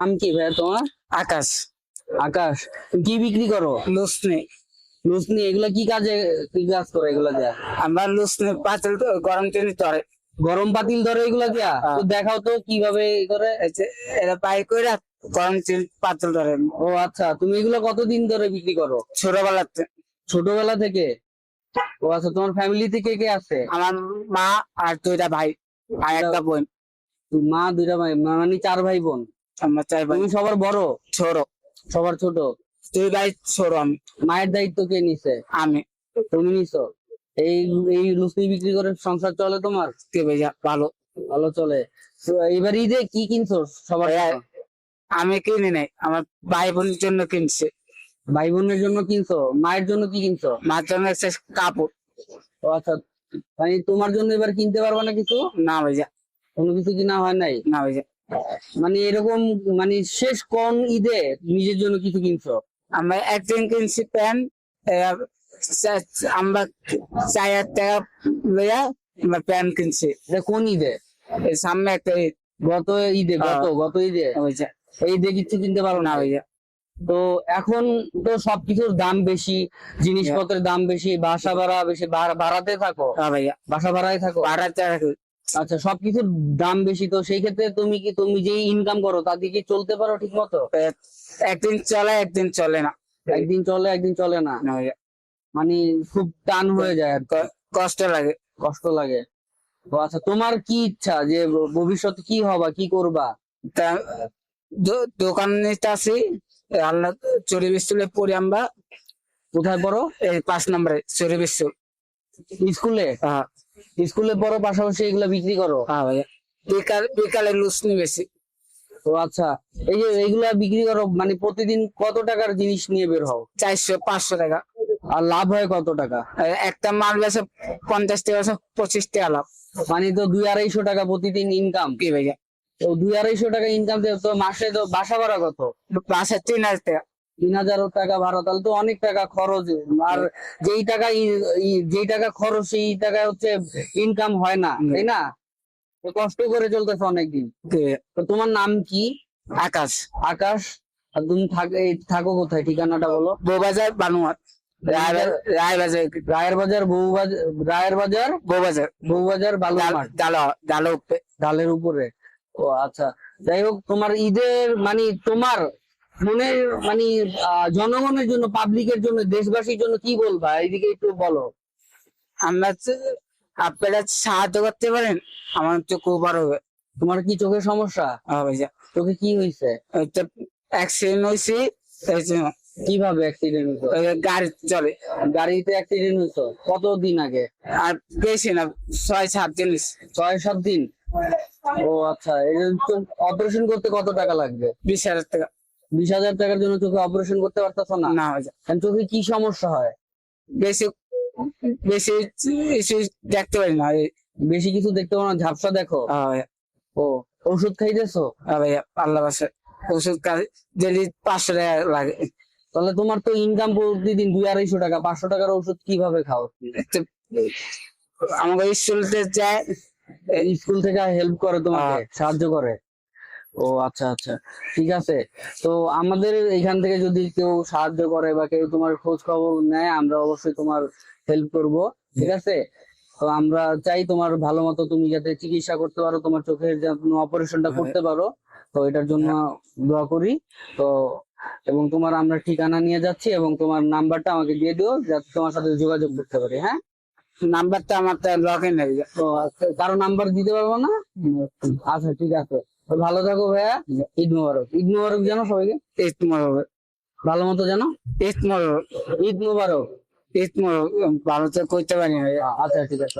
নাম কি ভাইয়া তোমার? আকাশ। আকাশ। কি বিক্রি করো? লুসনি লুসনি এগুলা কি কাজে কি কাজ করে এগুলা দিয়া? আমরা লুসনি পাতল গরম চিনি তরে গরম পাতিল ধরে এগুলা দিয়া? হ্যাঁ। তো দেখাও তো কীভাবে করে। এরা পাই করে গরম চিনি পাতল ধরে। ও আচ্ছা তুমি এগুলো কতদিন ধরে বিক্রি করো? ছোটবেলাতে। ছোটবেলা থেকে? ও আচ্ছা তোমার ফ্যামিলি থেকে কে আছে? আমার মা আর দুইটা ভাই। আর একটা বোন। মা দুইটা ভাই মানে চার ভাই বোন? আমার চাই ভাই। তুমি সবার বড়? ছোট। সবার ছোট? দুই ভাই ছোট আমি। মায়ের দায়িত্ব কে নিছে? আমি। তুমি নিছো? এই এই লুচি বিক্রি করে সংসার চলে তোমার? কে ভাইয়া ভালো। ভালো চলে। তো এইবার ঈদে কি কিনছো সবার আমি কিনি নাই আমার ভাই বোনের জন্য কিনছে। ভাই বোনের জন্য কিনছো? মায়ের জন্য কি কিনছো? মার জন্য কাপড়। ও আচ্ছা মানে তোমার জন্য এবার কিনতে পারব না কিছু? না ভাইয়া। কোনো কিছু কিনা হয় নাই? না ভাইয়া। মানে এরকম মানে শেষ কোন ঈদে নিজের জন্য কিছু কিনছো? আমরা একদিন কিনছি প্যান্ট আমরা চার হাজার টাকা লইয়া আমরা প্যান্ট কিনছি। এটা কোন ঈদে? সামনে একটা ঈদ। গত ঈদে গত গত ঈদে? হয়েছে। এই ঈদে কিছু কিনতে পারো না? ভাইয়া তো এখন তো সবকিছুর দাম বেশি জিনিসপত্রের দাম বেশি বাসা ভাড়া বেশি ভাড়া- ভাড়াতে থাকো? হ্যাঁ ভাইয়া। বাসা ভাড়ায় থাকো? বারো টাকা আচ্ছা সবকিছুর দাম বেশি তো সেই ক্ষেত্রে তুমি কি তুমি যে ইনকাম করো তা দিয়ে কি চলতে পারো ঠিক মতো একদিন চলে একদিন চলে না। একদিন চলে একদিন চলে না? মানে খুব টান হয়ে যায় আর কষ্ট লাগে। কষ্ট লাগে। তো আচ্ছা তোমার কি ইচ্ছা যে ভবিষ্যতে কি হবা কি করবা? দোকান নিতে আসি আল্লাহ চুরি বিস্তুলে পড়ি আমরা। কোথায় পড়ো? এই পাঁচ নম্বরে চুরি বিস্তু স্কুলে? হ্যাঁ। স্কুলে পড়ো পাশাপাশি এগুলা বিক্রি করো? হ্যাঁ ভাইয়া। বিকালে লুসনি বেশি। তো আচ্ছা এই যে এইগুলা বিক্রি করো মানে প্রতিদিন কত টাকার জিনিস নিয়ে বের হও? চারশো পাঁচশো টাকা। আর লাভ হয় কত টাকা? একটা মাল বেছে পঞ্চাশ টাকা বেছে পঁচিশ টাকা লাভ। মানে তো দুই আড়াইশো টাকা প্রতিদিন ইনকাম কি ভাইয়া। তো দুই আড়াইশো টাকা ইনকাম তো মাসে তো বাসা ভাড়া কত? বাসা তিন হাজার টাকা। তিন হাজার টাকা ভাড়া তাহলে তো অনেক টাকা খরচ। আর যেই টাকা যেই টাকা খরচ সেই টাকা হচ্ছে ইনকাম হয় না তাই না? কষ্ট করে চলতেছে অনেকদিন। তো তোমার নাম কি? আকাশ। আকাশ? আর তুমি থাকো কোথায়? ঠিকানাটা বলো। বৌবাজার বানুয়ার। রায় রায়বাজার। রায়ের বাজার বউ বাজার রায়ের বাজার? বৌবাজার। বউ বাজার বালুরমাঠ ডালো ডালো উপরে। ডালের উপরে। ও আচ্ছা। যাই হোক তোমার ঈদের মানে তোমার মনের মানে জনগণের জন্য পাবলিকের জন্য দেশবাসীর জন্য কি বলবা? এইদিকে একটু বলো। আমরা হচ্ছে- আপনারা সাহায্য করতে পারেন আমার তো খুব বড় হবে তোমার কি চোখের সমস্যা? ভাইয়া কি হয়েছে অ্যাক্সিডেন্ট হয়েছে কীভাবে অ্যাক্সিডেন্ট হয়েছে গাড়ি চলে। গাড়িতে অ্যাক্সিডেন্ট হয়েছে কতদিন আগে? আর বেশি না ছয় সাত জিনিস ছয় সাত দিন ও আচ্ছা অপারেশন করতে কত টাকা লাগবে? বিশ হাজার টাকা। বিশ হাজার টাকার জন্য চোখে অপারেশন করতে পারতেছ না? না চোখে কি সমস্যা হয়? বেশি বেশি বেশি দেখতে পারি না। বেশি কিছু দেখতে পারো না ঝাপসা দেখো। হ্যাঁ ও ওষুধ খাইতেছো? হ্যাঁ ভাইয়া আল্লাহ বাসে ওষুধ ডেলি পাঁচশো টাকা লাগে। তাহলে তোমার তো ইনকাম প্রতিদিন দুই আড়াইশো টাকা পাঁচশো টাকার ওষুধ কীভাবে খাও? আমাকে স্কুলতে যায়। এই স্কুল থেকে হেল্প করে তোমাকে হ্যাঁ। সাহায্য করে। ও আচ্ছা আচ্ছা। ঠিক আছে। তো আমাদের এখান থেকে যদি কেউ সাহায্য করে বা কেউ তোমার খোঁজ খবর নেয় আমরা অবশ্যই তোমার হেল্প করব। ঠিক আছে? তো আমরা চাই তোমার ভালো মতো তুমি যাতে চিকিৎসা করতে পারো তোমার চোখের যেন অপারেশনটা হ্যাঁ। করতে পারো। তো এটার জন্য দোয়া করি। তো এবং তোমার আমরা ঠিকানা নিয়ে যাচ্ছি এবং তোমার নাম্বারটা আমাকে দিয়ে দিও যাতে তোমার সাথে যোগাযোগ করতে পারি হ্যাঁ? নাম্বারটা আমার তো তো আচ্ছা, কারও নাম্বার দিতে পারব না? আচ্ছা ঠিক আছে। ভালো থাকো ভাইয়া। ঈদ মোবারক। ঈদ মোবারক জানো সবাইকে? ঈদ মুবারক। ভালো মতো জানো? ঈদ মুবারক। ঈদ মোবারক। ঈদ মুবারক। ভালো তো করতে পারি আচ্ছা ঠিক আছে